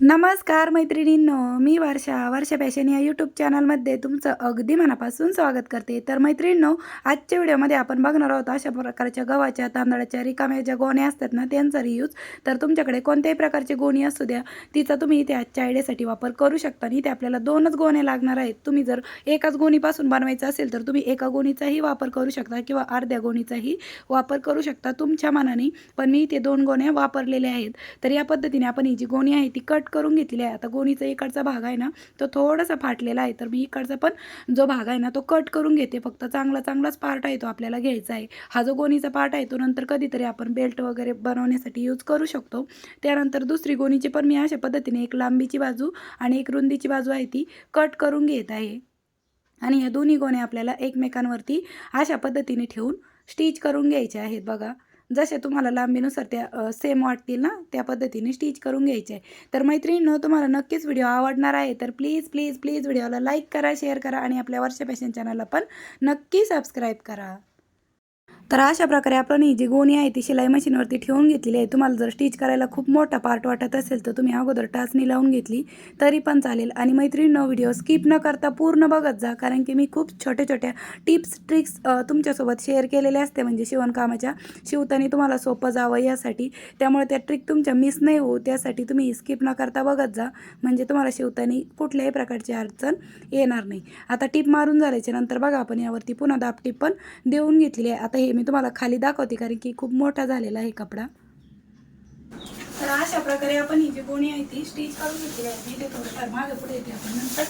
नमस्कार मैत्रिणींनो मी वर्षा. वर्षा फॅशन या यूट्यूब चॅनलमध्ये तुमचं अगदी मनापासून स्वागत करते. तर मैत्रिणींनो आजच्या व्हिडिओमध्ये आपण बघणार आहोत अशा प्रकारच्या गव्हाच्या तांदळाच्या रिकाम्या ज्या गोण्या असतात ना त्यांचा रियूज तर तुमच्याकडे कोणत्याही प्रकारची गोणी असू द्या तिचा तुम्ही इथे आजच्या आयडियासाठी वापर करू शकता आणि इथे आपल्याला दोनच गोण्या लागणार आहेत. तुम्ही जर एकाच गोणीपासून बनवायचं असेल तर तुम्ही एका गोणीचाही वापर करू शकता किंवा अर्ध्या गोणीचाही वापर करू शकता तुमच्या मनाने. पण मी इथे दोन गोण्या वापरलेल्या आहेत. तर या पद्धतीने आपण ही जी गोणी आहे ती कट करून घेतलेली आहे. आता गोणीचा इकडचा भाग आहे ना तो थोडासा फाटलेला आहे. तर मी इकडचा पण जो भाग आहे ना तो कट करून घेते. फक्त चांगला चांगलाच पार्ट आहे तो आपल्याला घ्यायचा आहे. हा जो गोणीचा पार्ट आहे तो नंतर कधीतरी आपण बेल्ट वगैरे बनवण्यासाठी यूज करू शकतो. त्यानंतर दुसरी गोणीची पण मी अशा पद्धतीने एक लांबीची बाजू आणि एक रुंदीची बाजू आहे ती कट करून घेत आहे. आणि या दोन्ही गोण्या आपल्याला एकमेकांवरती अशा पद्धतीने ठेवून स्टिच करून घ्यायच्या आहेत. बघा. जसे तुम्हाला लांबीनुसार त्या सेम वाटतील ना त्या पद्धतीने स्टिच करून घ्यायचे. आहे तर मैत्रिणींनो तुम्हाला नक्कीच व्हिडिओ आवडणार आहे. तर प्लीज प्लीज प्लीज व्हिडिओला लाईक करा शेअर करा आणि आपल्या वर्ष फॅशन चॅनलला पण नक्की सबस्क्राईब करा. तर अशा प्रकारे आपण ही जी गोणी आहे ती शिलाई मशीनवरती ठेवून घेतलेली आहे. तुम्हाला जर स्टिच करायला खूप मोठा पार्ट वाटत असेल तर तुम्ही अगोदर टाचणी लावून घेतली तरी पण चालेल. आणि मैत्रिणींनो व्हिडिओ स्किप न करता पूर्ण बघत जा कारण की मी खूप छोट्या छोट्या टिप्स ट्रिक्स तुमच्यासोबत शेअर केलेल्या असते. म्हणजे शिवणकामाच्या शिवताना तुम्हाला सोपं जावं यासाठी. त्यामुळे त्या ट्रिक तुमच्या मिस नाही होऊ त्यासाठी तुम्ही स्किप न करता बघत जा. म्हणजे तुम्हाला शिवताना कुठल्याही प्रकारची अडचण येणार नाही. आता टिप मारून झाल्याच्यानंतर बघा आपण यावरती पुन्हा दाब टिप पण देऊन घेतली आहे. आता हे मी तुम्हाला खाली दाखवते कारण की खूप मोठा झालेला आहे कपडा. तर अशा प्रकारे आपण ही जी गोणी आहे ती स्टिच करून घेतली आहे. मी ते थोडंफार मागे पुढे येते आपण नंतर.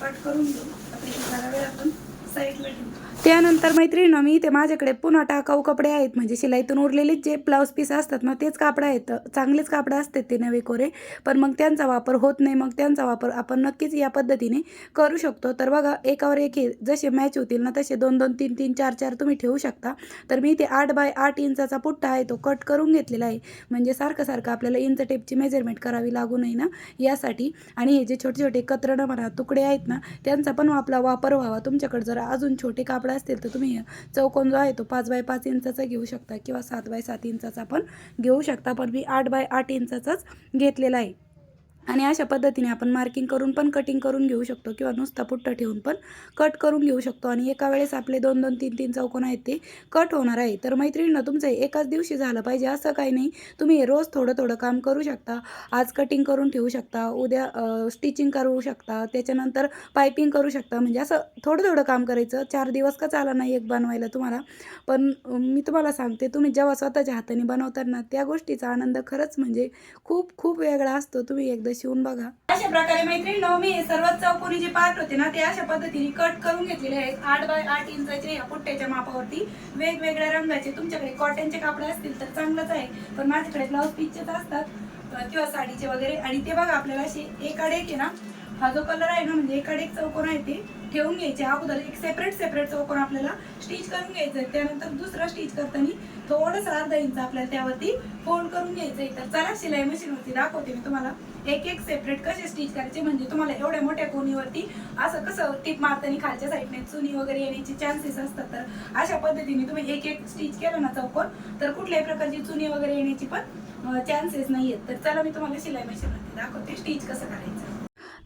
कट करून घेऊ आता हे जरा वेळ आपण साईडला ठेवू त्यानंतर मैत्रिणीनं मी इथे माझ्याकडे पुन्हा टाकाऊ कपडे आहेत. म्हणजे शिलाईतून उरलेले जे ब्लाऊज पीस असतात ना तेच कापडं आहेत. चांगलेच कापडं असतात ते नवे कोरे. पण मग त्यांचा वापर होत नाही. मग त्यांचा वापर आपण नक्कीच या पद्धतीने करू शकतो. तर बघा एकावर एक हे जसे मॅच होतील ना तसे दोन दोन तीन तीन चार चार तुम्ही ठेवू शकता. तर मी इथे आठ बाय आठ इंचाचा पुट्टा आहे तो कट करून घेतलेला आहे. म्हणजे सारखं सारखं आपल्याला इंच टेपची मेजरमेंट करावी लागू नये ना यासाठी. आणि हे जे छोटे छोटे कतरणं म्हणा तुकडे आहेत ना त्यांचा पण आपला वापर व्हावा. तुमच्याकडे जर अजून छोटे कापडं असतील तर तुम्ही चौकोन जो आहे तो पाच बाय पाच इंचाचा घेऊ शकता किंवा सात बाय सात इंचाचा पण घेऊ शकता. पण मी आठ बाय आठ इंचाचाच घेतलेला आहे. आणि अशा पद्धतीने आपण मार्किंग करून पण कटिंग करून घेऊ शकतो किंवा नुसता पुट्टा ठेवून पण कट करून घेऊ शकतो. आणि एका वेळेस आपले दोन दोन तीन तीन चौकोन आहेत ते कट होणार आहे. तर मैत्रिणीनं तुमचं एकाच दिवशी झालं पाहिजे असं काही नाही. तुम्ही रोज थोडं थोडं काम करू शकता. आज कटिंग करून ठेवू शकता उद्या स्टिचिंग करू शकता त्याच्यानंतर पायपिंग करू शकता. म्हणजे असं थोडं थोडं काम करायचं. चार दिवस का चाला नाही एक बनवायला तुम्हाला. पण मी तुम्हाला सांगते तुम्ही जेव्हा स्वतःच्या हाताने बनवताना त्या गोष्टीचा आनंद खरंच म्हणजे खूप खूप वेगळा असतो. तुम्ही एकदा शिवून बघा. अशा प्रकारे मैत्रिणी मी हे सर्व चौकोनी जे पार्ट होते ना ते अशा पद्धतीने कट करून घेतलेले आहेत. आठ बाय आठ इंचाचे या पुट्ट्याच्या मापावरती वेगवेगळ्या रंगाचे तुमच्याकडे कॉटनचे कापडे असतील तर चांगलंच आहे. पण माझ्याकडे ब्लाऊज पीसचेच असतात किंवा साडीचे वगैरे. आणि ते बघा आपल्याला असे एकाडे एक आहे ना हा जो कलर आहे ना म्हणजे एकाडे एक चौकोन आहे ते ठेवून घ्यायचे. अगोदर एक सेपरेट सेपरेट चौकोन आपल्याला स्टिच करून घ्यायचं आहे. त्यानंतर दुसरा स्टिच करताना थोडंसं अर्धा इंच आपल्याला त्यावरती फोल्ड करून घ्यायचं आहे. तर चला शिलाई मशीनवरती दाखवते मी तुम्हाला. एक एक सेपरेट कसे स्टिच करायचे? म्हणजे तुम्हाला एवढ्या मोठ्या कोणीवरती असं कसं टिप मारताना खालच्या साईडने चुनी वगैरे येण्याचे चान्सेस असतात तर अशा पद्धतीने तुम्ही एक एक स्टिच केलं ना चौकोन तर कुठल्याही प्रकारची चुनी वगैरे येण्याची पण चान्सेस नाही आहेत तर चला मी तुम्हाला शिलाई मशीनवरती दाखवते स्टिच कसं करायचं.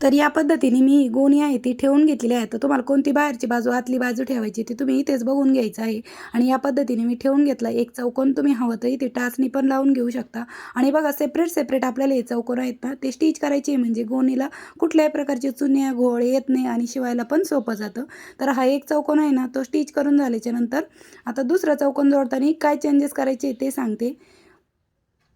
तर या पद्धतीने मी गोणी आहे ती ठेवून घेतलेली आहे. तर तुम्हाला कोणती बाहेरची बाजू आतली बाजू ठेवायची ती तुम्ही इथेच बघून घ्यायचं आहे. आणि या पद्धतीने मी ठेवून घेतला एक चौकोन तुम्ही हवं तर इथे टाचणी पण लावून घेऊ शकता. आणि बघा सेपरेट सेपरेट आपल्याला हे चौकोन आहेत ना ते स्टिच करायचे म्हणजे गोणीला कुठल्याही प्रकारचे चुन्या घोळ येत नाही आणि शिवायला पण सोपं जातं. तर हा एक चौकोन आहे ना तो स्टिच करून झाल्याच्यानंतर आता दुसरा चौकोन जोडताना काय चेंजेस करायचे ते सांगते.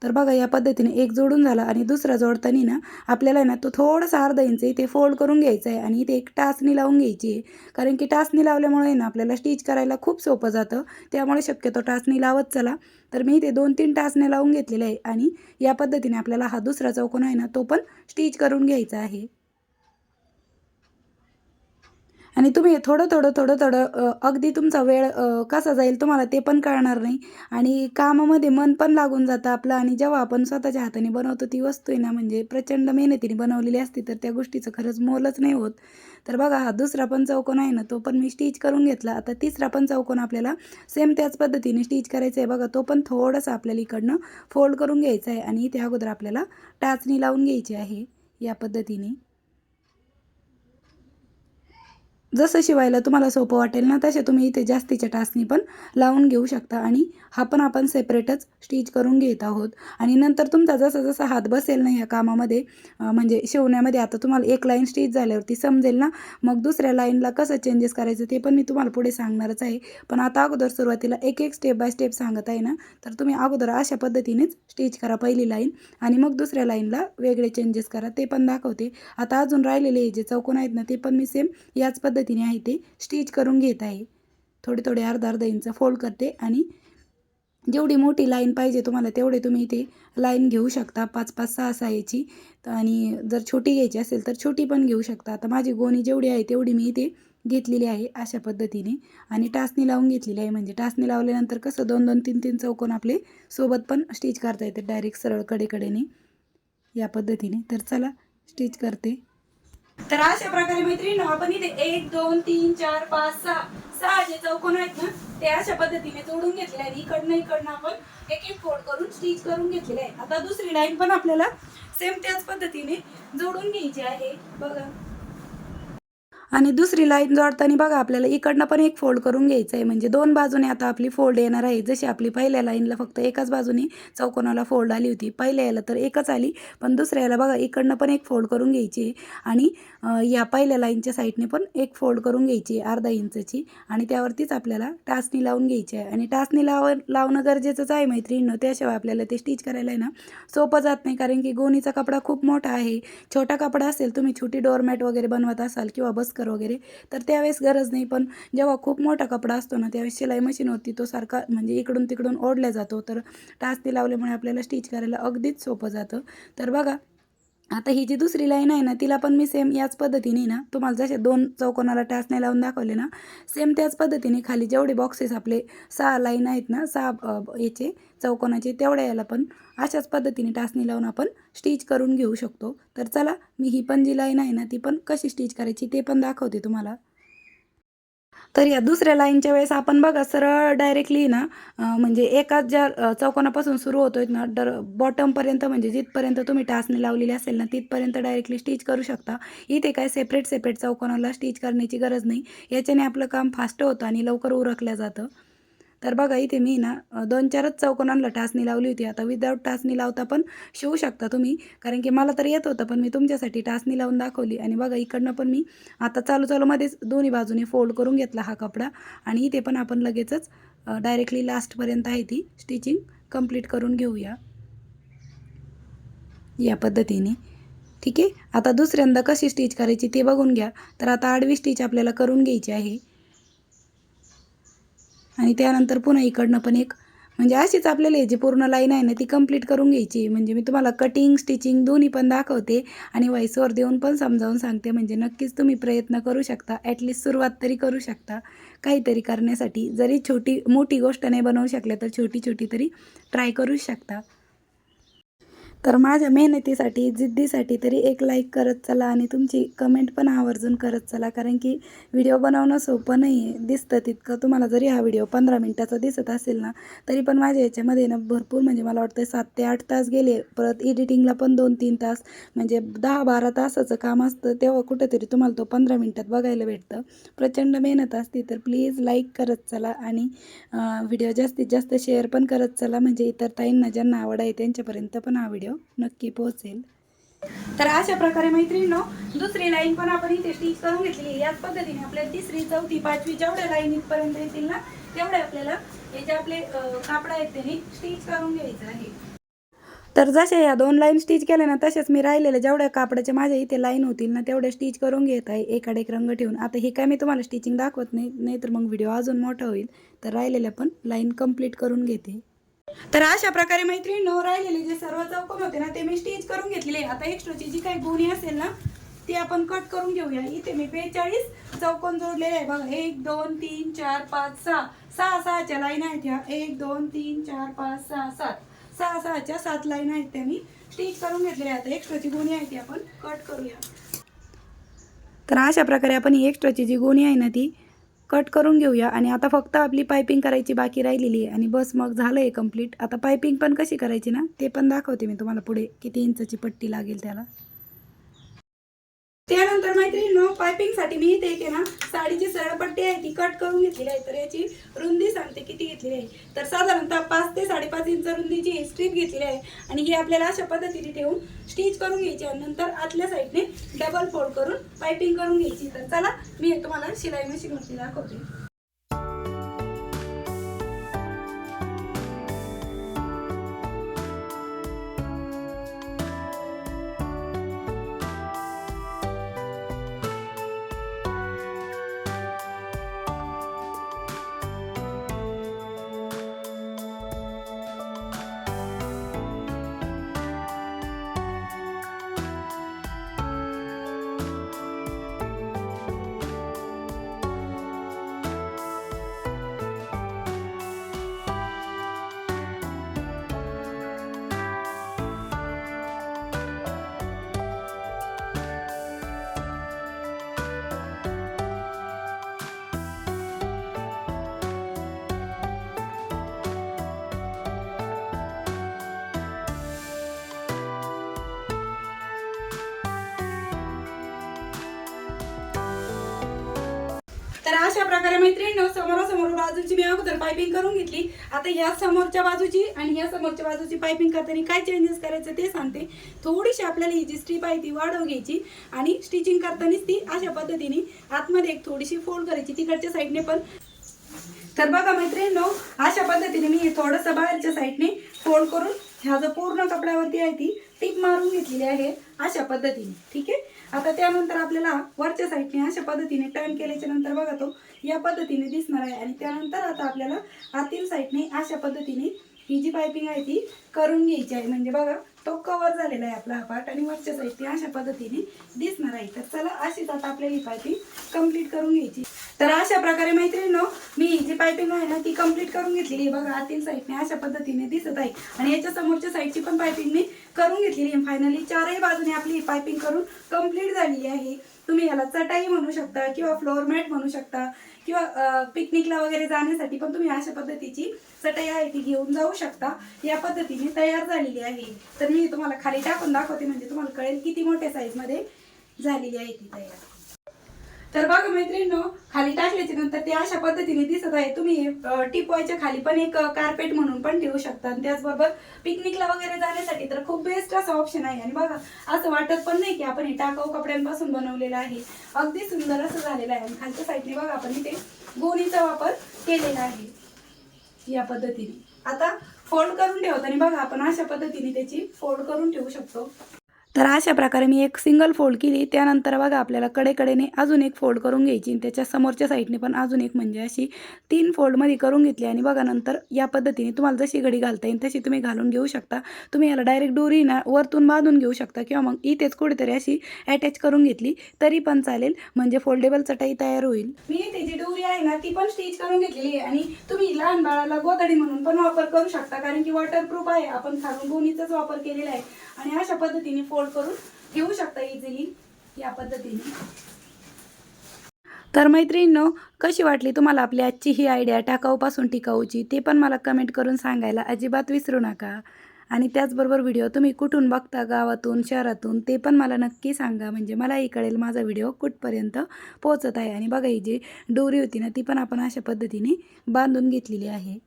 तर बघा या पद्धतीने एक जोडून झाला आणि दुसरा जोडताना ना आपल्याला ना तो थोडासा अर्धा इंच इथे फोल्ड करून घ्यायचा आहे आणि इथे एक टाचणी लावून घ्यायची आहे कारण की टाचणी लावल्यामुळे ना आपल्याला स्टिच करायला खूप सोपं जातं. त्यामुळे शक्यतो टाचणी लावत चला. तर मी इथे दोन तीन टाचण्या लावून घेतलेल्या आहे आणि या पद्धतीने आपल्याला हा दुसरा चौकोन आहे ना तो पण स्टिच करून घ्यायचा आहे. आणि तुम्ही थोडं थोडं थोडं थोडं अगदी तुमचा वेळ कसा जाईल तुम्हाला ते पण कळणार नाही. आणि कामामध्ये मन पण लागून जातं आपलं आणि जेव्हा आपण स्वतःच्या हाताने बनवतो ती वस्तू आहे ना म्हणजे प्रचंड मेहनतीने बनवलेली असते तर त्या गोष्टीचं खरंच मोलच नाही होत. तर बघा हा दुसरा पण चौकोन आहे ना तो पण मी स्टिच करून घेतला. आता तिसरा पण चौकोन आपल्याला सेम त्याच पद्धतीने स्टिच करायचा आहे. बघा तो पण थोडासा आपल्याला इकडनं फोल्ड करून घ्यायचा आहे आणि इथे अगोदर आपल्याला टाचणी लावून घ्यायची आहे या पद्धतीने. जसं शिवायला तुम्हाला सोपं वाटेल ना तसे तुम्ही इथे जास्तीच्या टाचनी पण लावून घेऊ शकता आणि हा पण आपण सेपरेटच स्टिच करून घेत आहोत. आणि नंतर तुमचा जसा जसा हात बसेल ना या कामामध्ये म्हणजे शिवण्यामध्ये आता तुम्हाला एक लाईन स्टिच झाल्यावरती समजेल ना मग दुसऱ्या लाईनला कसं चेंजेस करायचं ते पण मी तुम्हाला पुढे सांगणारच आहे. पण आता अगोदर सुरुवातीला एक एक स्टेप बाय स्टेप सांगत आहे ना तर तुम्ही अगोदर अशा पद्धतीनेच स्टिच करा पहिली लाईन आणि मग दुसऱ्या लाईनला वेगळे चेंजेस करा ते पण दाखवते. आता अजून राहिलेले जे चौकोन आहेत ना ते पण मी सेम याच पद्धतीने आहे ते स्टिच करून घेत आहे. थोडे थोडे अर्धा अर्धा इंच फोल्ड करते आणि जेवढी मोठी लाईन पाहिजे तुम्हाला तेवढे तुम्ही इथे लाईन घेऊ शकता. पाच पाच सहा सहा याची. आणि जर छोटी घ्यायची असेल तर छोटी पण घेऊ शकता. आता माझी गोणी जेवढी आहे तेवढी मी इथे घेतलेली आहे अशा पद्धतीने. आणि टाचणी लावून घेतलेली आहे. म्हणजे टाचणी लावल्यानंतर कसं दोन दोन तीन तीन चौकोन आपले सोबत पण स्टिच करता येते. डायरेक्ट सरळ कडेकडेने या पद्धतीने. तर चला स्टिच करते. तर अशा प्रकारे मैत्रिणी आपण इथे एक दोन तीन चार पाच सहा सहा जे चौकोन आहेत ना ते अशा पद्धतीने जोडून घेतले आहे इकडनं इकडनं आपण एक एक फोड करून स्टिच करून घेतलेले आहे आता दुसरी लाईन पण आपल्याला सेम त्याच पद्धतीने जोडून घ्यायची आहे. बघा. आणि दुसरी लाईन जोडताना बघा आपल्याला इकडनं पण एक फोल्ड करून घ्यायचं आहे म्हणजे दोन बाजूने आता आपली फोल्ड येणार आहे. जशी आपली पहिल्या लाईनला फक्त एकाच बाजूने चौकोनाला फोल्ड आली होती. पहिल्या याला तर एकच आली. पण दुसऱ्या बघा इकडनं पण एक फोल्ड करून घ्यायची. आहे आणि या पहिल्या लाईनच्या साईडने पण एक फोल्ड करून घ्यायची आहे अर्धा इंचची. आणि त्यावरतीच आपल्याला टाचणी लावून घ्यायची आहे. आणि टाचणी लाव लावणं गरजेचंच आहे मैत्रिणीनं. त्याशिवाय आपल्याला ते स्टिच करायला आहे ना सोपं जात नाही. कारण की गोणीचा कपडा खूप मोठा आहे. छोटा कपडा असेल तुम्ही छोटी डोरमॅट वगैरे बनवत असाल किंवा बस बस्कर वगैरे तर त्यावेळेस गरज नाही. पण जेव्हा खूप मोठा कपडा असतो ना त्यावेळेस शिलाई होती तो सारखा म्हणजे इकडून तिकडून ओढल्या जातो. तर टास्ती लावल्यामुळे आपल्याला स्टिच करायला अगदीच सोपं जातं. तर बघा आता ही जी दुसरी लाईन आहे ना तिला पण मी सेम याच पद्धतीने ना तुम्हाला जसे दोन चौकोनाला टाचण्या लावून दाखवले ना सेम त्याच पद्धतीने खाली जेवढे बॉक्सेस आपले सहा लाईन आहेत ना सहा याचे चौकोनाचे तेवढ्या याला पण अशाच पद्धतीने टाचणी लावून आपण स्टिच करून घेऊ शकतो. तर चला मी ही पण जी लाईन आहे ना ती पण कशी स्टिच करायची ते पण दाखवते तुम्हाला. तर या दुसऱ्या लाईनच्या वेळेस आपण बघा सरळ डायरेक्टली ना म्हणजे एकाच ज्या चौकोनापासून सुरू होतोय ना डर बॉटमपर्यंत म्हणजे जिथपर्यंत तुम्ही टाचणी लावलेली असेल ना तिथपर्यंत डायरेक्टली स्टिच करू शकता. इथे काय सेपरेट सेपरेट चौकोनाला स्टिच करण्याची गरज नाही. याच्याने आपलं काम फास्ट होतं आणि लवकर उरकलं जातं. तर बघा इथे मी ना दोन चारच चौकोनांना टाचणी लावली होती. आता विदाऊट टाचणी लावता पण शिवू शकता तुम्ही. कारण की मला तर येत होतं पण मी तुमच्यासाठी टाचणी लावून दाखवली. आणि बघा इकडनं पण मी आता चालू चालूमध्येच दोन्ही बाजूने फोल्ड करून घेतला हा कपडा. आणि इथे पण आपण लगेचच डायरेक्टली लास्टपर्यंत आहे ती स्टिचिंग कंप्लीट करून घेऊया. या पद्धतीने. ठीक आहे? आता दुसऱ्यांदा कशी स्टिच करायची ते बघून घ्या. तर आता आडवी स्टिच आपल्याला करून घ्यायची आहे. आणि त्यानंतर पुन्हा इकडनं पण एक म्हणजे अशीच आपल्याला जी पूर्ण लाईन आहे ना ती कंप्लीट करून घ्यायची. म्हणजे मी तुम्हाला कटिंग स्टिचिंग दोन्ही पण दाखवते आणि वॉईसवर देऊन पण समजावून सांगते. म्हणजे नक्कीच तुम्ही प्रयत्न करू शकता. ॲटलिस्ट सुरुवात तरी करू शकता. काहीतरी करण्यासाठी. जरी छोटी मोठी गोष्ट नाही बनवू शकल्या तर छोटी छोटी तरी ट्राय करू शकता. तर माझ्या मेहनतीसाठी जिद्दीसाठी तरी एक लाईक करत चला आणि तुमची कमेंट पण आवर्जून करत चला. कारण की व्हिडिओ बनवणं सोपं नाही आहे दिसतं तितकं. तुम्हाला जरी हा व्हिडिओ पंधरा मिनटाचा दिसत असेल ना तरी पण माझ्या याच्यामध्ये ना भरपूर म्हणजे मला वाटतं सात ते आठ तास गेले. परत एडिटिंगला पण दोन तीन तास. म्हणजे दहा बारा तासाचं काम असतं तेव्हा कुठेतरी तुम्हाला तो पंधरा मिनटात बघायला भेटतं. प्रचंड मेहनत असते तर प्लीज लाईक करत चला आणि व्हिडिओ जास्तीत जास्त शेअर पण करत चला. म्हणजे इतर ताईंना ज्यांना आवड आहे त्यांच्यापर्यंत पण हा व्हिडिओ नक्की पोहोचेल. तर अशा प्रकारे मैत्रिणींनो दुसरी लाईन पण आपण इथे स्टिच करून घेतली याच पद्धतीने आपल्याला तिसरी चौथी पाचवी जेवढ्या लाईन इथपर्यंत येतील ना तेवढे आपल्याला हे जे आपले कापड आहेत त्यांनी स्टिच करून घ्यायचं आहे. तर जशा या दोन लाईन स्टिच केल्या ना तसेच मी राहिलेल्या जेवढ्या कापडाच्या माझ्या इथे लाईन होतील ना तेवढ्या स्टिच करून घेत आहे. एकाडे एक रंग ठेवून. आता हे काय मी तुम्हाला स्टिचिंग दाखवत नाही नाहीतर मग व्हिडिओ अजून मोठा होईल. तर राहिलेल्या पण लाईन कंप्लीट करून घेते. तर अशा प्रकारे मैत्रिणी राहिलेले जे सर्व चौकोन होते ना ते मी स्टिच करून घेतलेले. आता एक्स्ट्राची जी काही गोणी असेल ना ती आपण कट करून घेऊया. इथे मी बेचाळीस चौकोन जोडलेले आहे. बघा एक दोन तीन चार पाच सहा. सहा सहाच्या लाईन आहेत ह्या. एक दोन तीन चार पाच सहा सात. सहा सहाच्या सात लाईन आहेत त्या मी स्टिच करून घेतलेल्या आता एक्स्ट्राची गोणी आहे ती आपण कट करूया. तर अशा प्रकारे आपण ही एक्स्ट्राची जी गोणी आहे ना ती कट करून घेऊया. आणि आता फक्त आपली पायपिंग करायची बाकी राहिलेली आहे. आणि बस मग झालं आहे कंप्लीट आता पायपिंग पण कशी करायची ना ते पण दाखवते मी तुम्हाला पुढे. किती इंचाची पट्टी लागेल त्याला. त्यानंतर मैत्रिणींनो पायपिंगसाठी मी इथे एक ना साडीची सरळ पट्टी आहे ती कट करून घेतलेली आहे. तर याची रुंदी सांगते किती घेतलेली आहे. तर साधारणतः पाच ते साडेपाच इंच रुंदीची स्ट्रीप घेतलेली आहे. आणि ही आपल्याला अशा पद्धतीने ठेवून स्टिच करून घ्यायची आणि नंतर आतल्या साईडने डबल फोल्ड करून पायपिंग करून घ्यायची. तर चला मी तुम्हाला शिलाई मशीनवरती दाखवते. तर अशा प्रकारे मैत्रिणी समोरासमोर बाजूची मी अगोदर पायपिंग करून घेतली. आता या समोरच्या बाजूची आणि ह्या समोरच्या बाजूची पायपिंग करताना काय चेंजेस करायचं ते सांगते. थोडीशी आपल्याला ही जी स्ट्रीप आहे ती वाढव घ्यायची आणि स्टिचिंग करतानाच ती अशा पद्धतीने आतमध्ये एक थोडीशी फोल्ड करायची तिकडच्या साईडने पण. तर बघा मैत्रिणींनो अशा पद्धतीने मी हे थोडंसं बाहेरच्या साईडने फोल्ड करून ह्या जो पूर्ण कपड्यावरती आहे ती टिप मारून घेतलेली आहे अशा पद्धतीने. ठीक आहे? आता त्यानंतर आपल्याला वरच्या साईडने अशा पद्धतीने टर्न केल्याच्यानंतर बघा तो या पद्धतीने दिसणार आहे. आणि त्यानंतर आता आपल्याला आतील साईडने अशा पद्धतीने ही जी पायपिंग आहे ती करून घ्यायची आहे. म्हणजे बघा तो कव्हर झालेला आहे आपला हा पार्ट आणि वरच्या साईडने अशा पद्धतीने दिसणार आहे. तर चला अशीच आता आपल्याला ही पायपिंग कंप्लीट करून घ्यायची. तर अशा प्रकारे मैत्रिणीनो मी ही जी पायपिंग आहे ना ती कंप्लीट करून घेतलेली आहे. बघा आतील साईडने अशा पद्धतीने दिसत आहे. आणि याच्या समोरच्या साईडची पण पायपिंग मी करून घेतलेली आहे. फायनली चारही बाजूने आपली ही पायपिंग करून कंप्लीट झालेली आहे. तुम्ही याला चटाई म्हणू शकता किंवा फ्लोअरमॅट म्हणू शकता किंवा पिकनिकला वगैरे जाण्यासाठी पण तुम्ही अशा पद्धतीची चटई आहे ती घेऊन जाऊ शकता. या पद्धतीने तयार झालेली आहे. तर मी तुम्हाला खाली टाकून दाखवते म्हणजे तुम्हाला कळेल किती मोठ्या साईजमध्ये झालेली आहे ती तयार. तर बघा मैत्रिणींनो खाली टाकल्याच्या नंतर ते अशा पद्धतीने दिसत आहे. तुम्ही टिपॉयच्या खाली पण एक कार्पेट म्हणून पण ठेवू शकता. आणि त्याचबरोबर पिकनिकला वगैरे जाण्यासाठी तर खूप बेस्ट असा ऑप्शन आहे. आणि बघा असं वाटत पण नाही की आपण हे टाकाऊ कपड्यांपासून बनवलेलं आहे. अगदी सुंदर असं झालेलं आहे. आणि खालच्या साईडने बघा आपण इथे गोणीचा वापर केलेला आहे. या पद्धतीने. आता फोल्ड करून ठेवताना बघा आपण अशा पद्धतीने त्याची फोल्ड करून ठेवू शकतो. तर अशा प्रकारे मी एक सिंगल फोल्ड केली. त्यानंतर बघा आपल्याला कडेकडेने अजून एक फोल्ड करून घ्यायची आणि त्याच्या समोरच्या साईडने पण अजून एक म्हणजे अशी तीन फोल्डमध्ये करून घेतली. आणि बघा नंतर या पद्धतीने तुम्हाला जशी घडी घालता येईल तशी तुम्ही घालून घेऊ शकता. तुम्ही याला डायरेक्ट दोरी ना वरतून बांधून घेऊ शकता किंवा मग इथेच कुठेतरी अशी अटॅच करून घेतली तरी पण चालेल. म्हणजे फोल्डेबल चटाई तयार होईल. मी इथे जी डोरी आहे ना ती पण स्टिच करून घेतलेली आहे. आणि तुम्ही लहान बाळाला गोदडी म्हणून पण वापर करू शकता. कारण की वॉटरप्रूफ आहे. आपण खालून गोणीचाच वापर केलेला आहे. आणि अशा पद्धतीने फोल्ड करून घेऊ शकता इझिली या पद्धतीने. तर मैत्रिणींनो कशी वाटली तुम्हाला आपली आजची ही आयडिया टाकाऊपासून टिकाऊची ते पण मला कमेंट करून सांगायला अजिबात विसरू नका. आणि त्याचबरोबर व्हिडिओ तुम्ही कुठून बघता गावातून शहरातून ते पण मला नक्की सांगा. म्हणजे मलाही कळेल माझा व्हिडिओ कुठपर्यंत पोहोचत आहे. आणि बघा ही जी डोरी होती ना ती पण आपण अशा पद्धतीने बांधून घेतलेली आहे.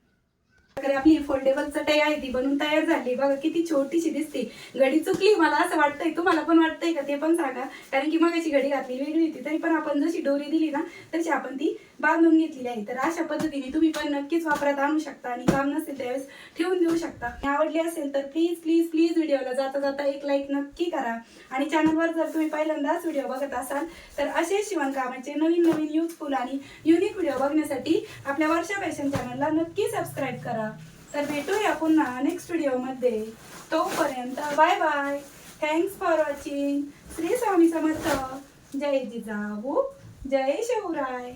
आपली फोल्डेबल चटई आहे ती बनून तयार झाली. बघा किती छोटीशी दिसते. घडी चुकली मला असं वाटतंय. तुम्हाला पण वाटतंय का? ते पण सांगा. कारण की मगाची घडी घातली वेगळी होती. तरी पण आपण जशी डोरी दिली ना तशी आपण ती बांधून घेतलेली आहे. तर अशा पद्धतीने तुम्ही पण नक्कीच वापरात आणू शकता आणि काम नसेल त्यावेळेस ठेवून देऊ शकता. आवडली असेल तर प्लीज प्लीज प्लीज व्हिडिओला जाता जाता एक लाईक नक्की करा. आणि चॅनलवर जर तुम्ही पहिल्यांदाच व्हिडिओ बघत असाल तर असे शिवणकामाचे नवीन नवीन युजफुल आणि युनिक व्हिडिओ बघण्यासाठी आपल्या वर्षा फॅशन चॅनलला नक्की सबस्क्राईब करा. तर भेटूया पुन्हा नेक्स्ट व्हिडिओमध्ये तोपर्यंत bye bye thanks for watching Shri Swami Samarth. जय जिजाऊ. जय शिवराय.